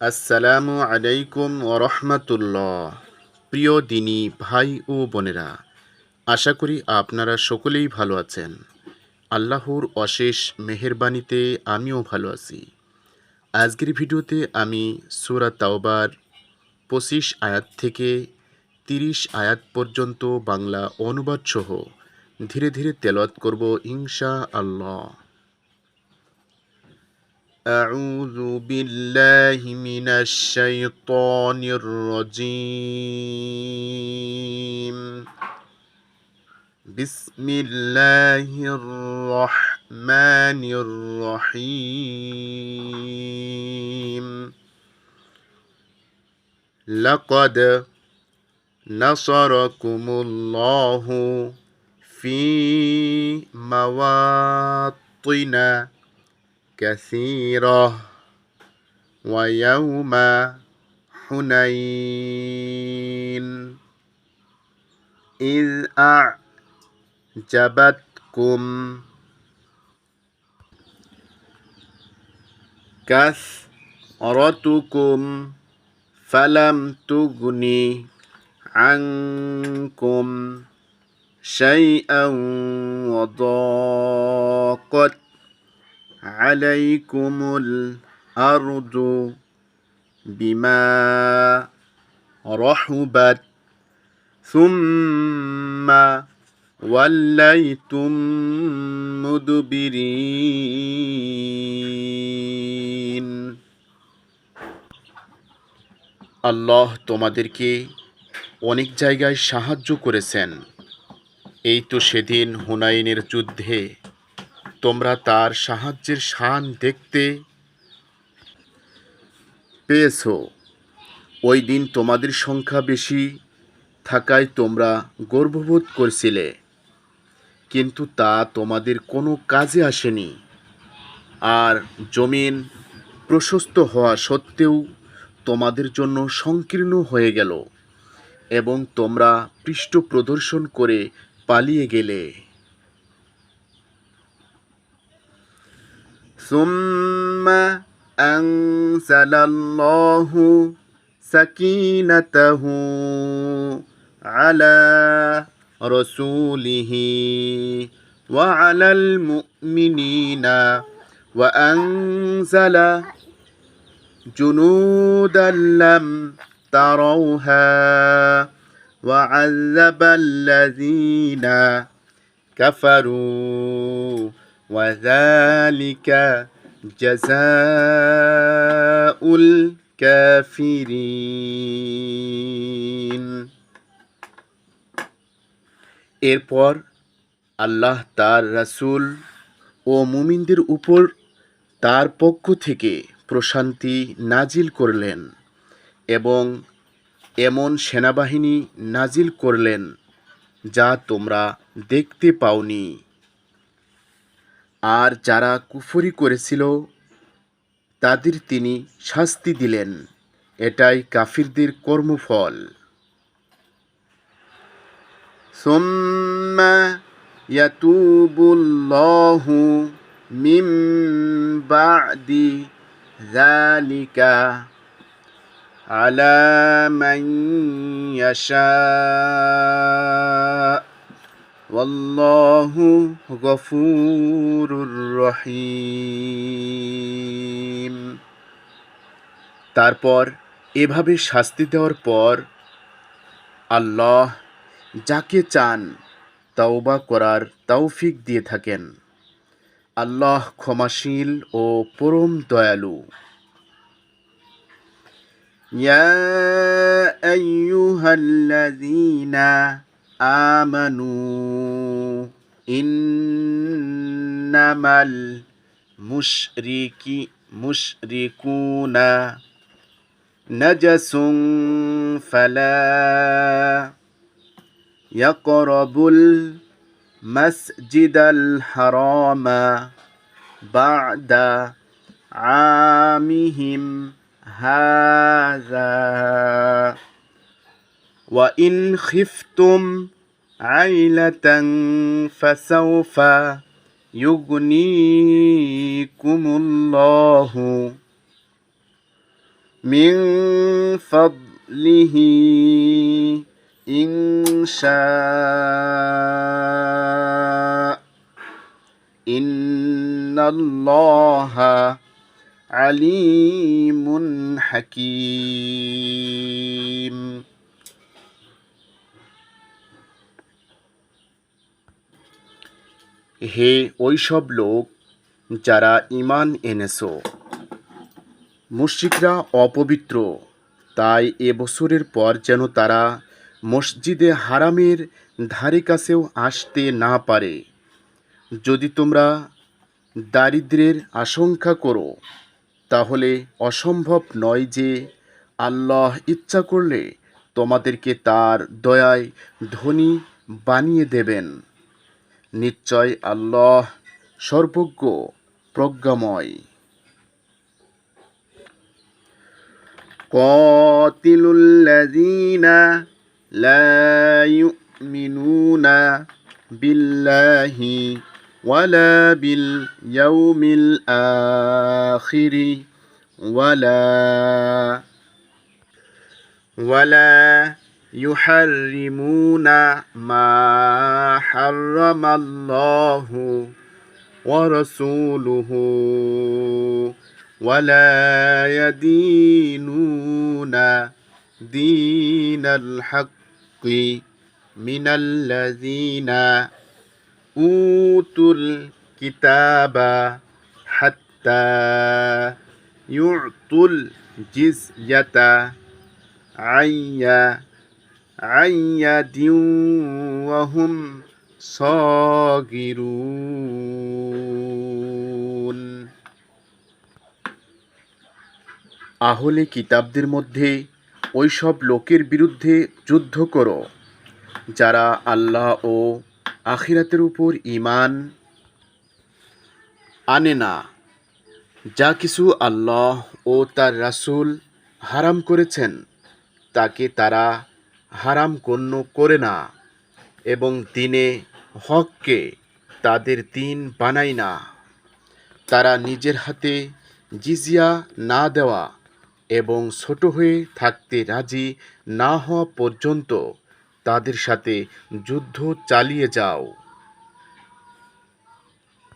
আসসালামু আলাইকুম ওরহমতুল্লাহ। প্রিয় দিনী ভাই ও বোনেরা, আশা করি আপনারা সকলেই ভালো আছেন। আল্লাহর অশেষ মেহেরবানিতে আমিও ভালো আছি। আজকের ভিডিওতে আমি সুরা তাওবার পঁচিশ আয়াত থেকে তিরিশ আয়াত পর্যন্ত বাংলা অনুবাদসহ ধীরে ধীরে তেলত করব ইনশা আল্লাহ أعوذ بالله من الشيطان الرجيم. بسم الله الرحمن الرحيم. لقد نصركم الله في مواطن كثيرة. ويوم حنين. إذ أعجبتكم كثرتكم فلم تغن عنكم شيئا وضاقت عليكم الأرض بما رحبت ثم وليتم مدبرين আল্লাহ তোমাদেরকে অনেক জায়গায় সাহায্য করেছেন এই তো সেদিন হুনাইনের যুদ্ধে তোমরা তার সাহায্যের শান দেখতে পেয়েছ। ওই দিন তোমাদের সংখ্যা বেশি থাকায় তোমরা গর্ববোধ করছিলে। কিন্তু তা তোমাদের কোনো কাজে আসেনি। আর জমিন প্রশস্ত হওয়া সত্ত্বেও তোমাদের জন্য সংকীর্ণ হয়ে গেল এবং তোমরা পৃষ্ঠ প্রদর্শন করে পালিয়ে গেলে। ثم أنزل الله سكينته على رسوله وعلى المؤمنين وأنزل جنودا لم تروها وعذب الذين كفروا وذلك جزاء الكافرين এরপর আল্লাহ তার রাসূল ও মুমিনদের উপর তার পক্ষ থেকে প্রশান্তি নাজিল করলেন এবং এমন সেনাবাহিনী নাজিল করলেন যা তোমরা দেখতে পাওনি আর যারা কুফরি করেছিল, তাদের তিনি শাস্তি দিলেন। এটাই কাফিরদের কর্মফল। সোম্মা ইয়াতুবুল্লাহু মিম বাদি জালিকা আলা والله غفور رحيم তারপর এভাবে শাস্তি দেওয়ার পর আল্লাহ যাকে চান তাওবা করার তৌফিক দিয়ে থাকেন আল্লাহ ক্ষমাশীল ও পরম দয়ালু يا أيها الذين آمنوا إنما المشرك مشركون نجس فلا يقربوا المسجد الحرام بعد عامهم هذا وإن خفتم عيلة فسوف يغنيكم الله من فضله إن شاء. إن الله عليم حكيم. হে ওইসব লোক যারা ইমান এনেছো। মুশরিকরা অপবিত্র, তাই এ বছরের পর যেন তারা মসজিদে হারামের ধারে কাছেও আসতে না পারে। যদি তোমরা দারিদ্রের আশঙ্কা করো, তাহলে অসম্ভব নয় যে আল্লাহ ইচ্ছা করলে তোমাদেরকে তার দয়ায় ধনী বানিয়ে দেবেন। নিশ্চয় আল্লাহ সর্বজ্ঞ প্রজ্ঞাময় قاتلوا الذين لا يؤمنون بالله ولا باليوم الآخر ولا ولا يحرمون ما حرم الله ورسوله ولا يدينون دين الحق من الذين أوتوا الكتاب حتى يعطوا الجزية عن عن يد وهم صاغرون আহলে কিতাবদের মধ্যে ওইসব লোকের বিরুদ্ধে যুদ্ধ করো যারা আল্লাহ ও আখিরাতের উপর ঈমান আনে না যা কিছু আল্লাহ ও তার রাসূল হারাম করেছেন তাকে তারা হারাম গণ্য করে না এবং দিনে হককে তাদের দিন বানায় না। তারা নিজের হাতে জিজিয়া না দেওয়া এবং ছোট হয়ে থাকতে রাজি না হওয়া পর্যন্ত তাদের সাথে যুদ্ধ চালিয়ে যাও।